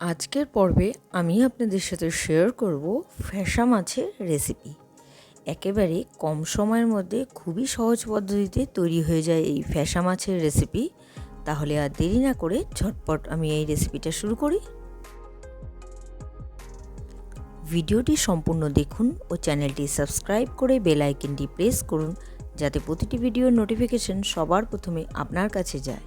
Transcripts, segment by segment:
আজকের পর্বে আমি আপনাদের সাথে শেয়ার করব ফ্যাসা মাছের রেসিপি একেবারে কম সময়ের মধ্যে খুবই সহজ পদ্ধতিতে তৈরি হয়ে যায় এই ফ্যাসা মাছের রেসিপি তাহলে আর দেরি না করে ঝটপট আমি এই রেসিপিটা শুরু করি। ভিডিওটি সম্পূর্ণ দেখুন ও চ্যানেলটি সাবস্ক্রাইব করে বেল আইকনটি প্রেস করুন, যাতে প্রতিটি ভিডিওর নোটিফিকেশন সবার প্রথমে আপনার কাছে যায়।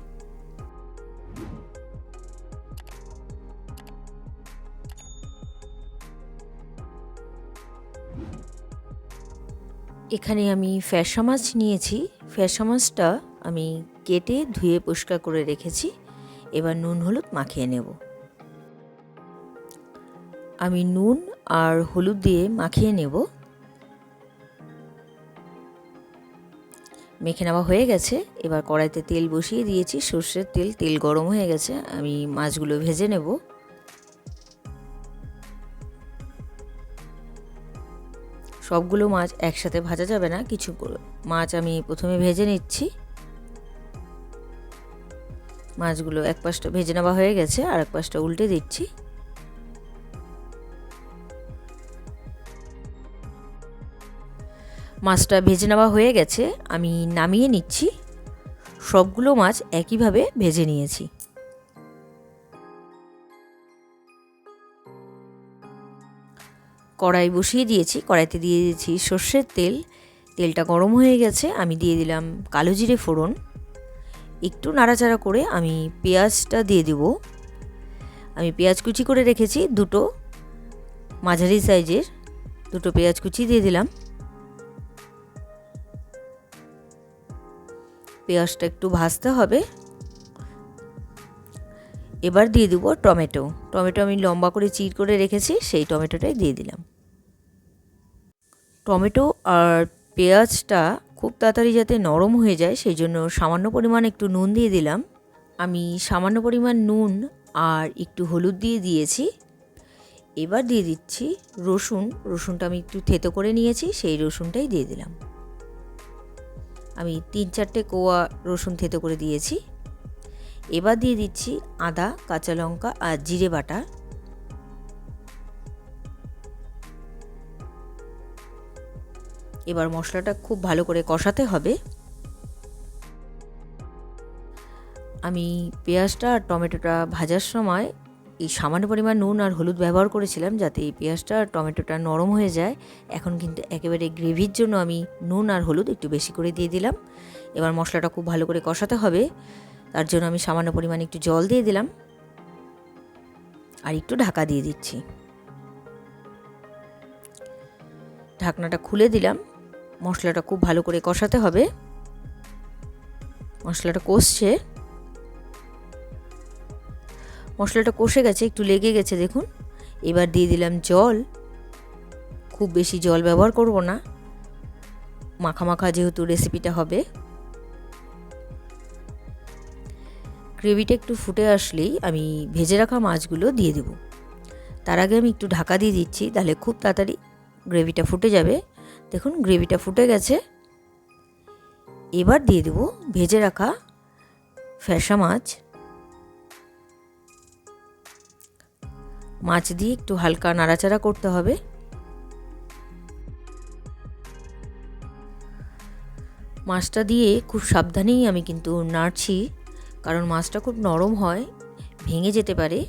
এখানে আমি ফ্যাসা মাছ নিয়েছি। ফ্যাসা মাছটা আমি কেটে ধুয়ে পরিষ্কার করে রেখেছি। এবার নুন হলুদ মাখিয়ে নেব। আমি নুন আর হলুদ দিয়ে মাখিয়ে নেব। মেখে নেওয়া হয়ে গেছে। এবার কড়াইতে তেল বসিয়ে দিয়েছি। সর্ষের তেল তেল গরম হয়ে গেছে। আমি মাছগুলো ভেজে নেব। সবগুলো মাছ একসাথে ভাজা যাবে না, কিছু মাছ আমি প্রথমে ভেজে নিচ্ছি। মাছগুলো এক পাশটা ভেজে নেওয়া হয়ে গেছে, আর এক পাশটা উল্টে দিচ্ছি। মাছটা ভেজে নেওয়া হয়ে গেছে, আমি নামিয়ে নিচ্ছি। সবগুলো মাছ একইভাবে ভেজে নিয়েছি। কড়াই বসিয়ে দিয়েছি, কড়াইতে দিয়ে দিয়েছি সর্ষের তেল। তেলটা গরম হয়ে গেছে, আমি দিয়ে দিলাম কালো জিরে ফোড়ন। একটু নাড়াচাড়া করে আমি পেঁয়াজটা দিয়ে দেব। আমি পেঁয়াজ কুচি করে রেখেছি দুটো মাঝারি সাইজের, দুটো পেঁয়াজ কুচি দিয়ে দিলাম। পেঁয়াজটা একটু ভাজতে হবে। এবার দিয়ে দেবো টমেটো। টমেটো আমি লম্বা করে চির করে রেখেছি, সেই টমেটোটাই দিয়ে দিলাম। টমেটো আর পেঁয়াজটা খুব তাড়াতাড়ি যাতে নরম হয়ে যায়, সেই জন্য সামান্য পরিমাণ একটু নুন দিয়ে দিলাম। আমি সামান্য পরিমাণ নুন আর একটু হলুদ দিয়ে দিয়েছি। এবার দিয়ে দিচ্ছি রসুন। রসুনটা আমি একটু থেতো করে নিয়েছি, সেই রসুনটাই দিয়ে দিলাম। আমি তিন চারটে কোয়া রসুন থেতো করে দিয়েছি। এবার দিয়ে দিচ্ছি আদা, কাঁচা লঙ্কা আর জিরে বাটা। এবার মশলাটা খুব ভালো করে কষাতে হবে। আমি পেঁয়াজটা আর টমেটোটা ভাজার সময় এই সামান্য পরিমাণ নুন আর হলুদ ব্যবহার করেছিলাম যাতে এই পেঁয়াজটা আর টমেটোটা নরম হয়ে যায়। এখন কিন্তু একেবারে গ্রেভির জন্য আমি নুন আর হলুদ একটু বেশি করে দিয়ে দিলাম। এবার মশলাটা খুব ভালো করে কষাতে হবে। তার জন্য আমি সামান্য পরিমাণে একটু জল দিয়ে দিলাম আর একটু ঢাকা দিয়ে দিচ্ছি। ঢাকনাটা খুলে দিলাম। মশলাটা খুব ভালো করে কষাতে হবে। মশলাটা কষছে। মশলাটা কষে গেছে, একটু লেগে গেছে, দেখুন। এবার দিয়ে দিলাম জল। খুব বেশি জল ব্যবহার করব না। মাখা মাখা যেহেতু রেসিপিটা হবে। গ্রেভিটা একটু ফুটে আসলেই আমি ভেজে রাখা মাছগুলো দিয়ে দেব। তার আগে আমি একটু ঢাকা দিয়ে দিচ্ছি, তাহলে খুব তাড়াতাড়ি গ্রেভিটা ফুটে যাবে। দেখুন, গ্রেভিটা ফুটে গেছে। এবার দিয়ে দেব ভেজে রাখা ফ্যাসা মাছ। মাছ দিয়ে একটু হালকা নাড়াচাড়া করতে হবে। মাছটা দিয়ে খুব সাবধানেই আমি কিন্তু নাড়ছি। কারণ মাছটা খুব নরম হয়, ভেঙে যেতে পারে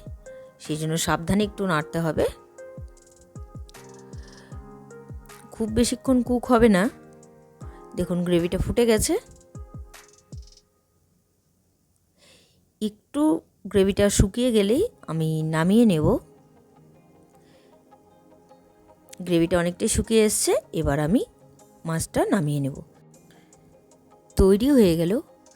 সেই জন্য সাবধানে একটু নাড়তে হবে। খুব বেশিক্ষণ কুক হবে না। দেখুন গ্রেভিটা ফুটে গেছে। একটু গ্রেভিটা শুকিয়ে গেলেই আমি নামিয়ে নেব। গ্রেভিটা অনেকটাই শুকিয়ে এসছে, এবার আমি মাছটা নামিয়ে নেব। তৈরি হয়ে গেল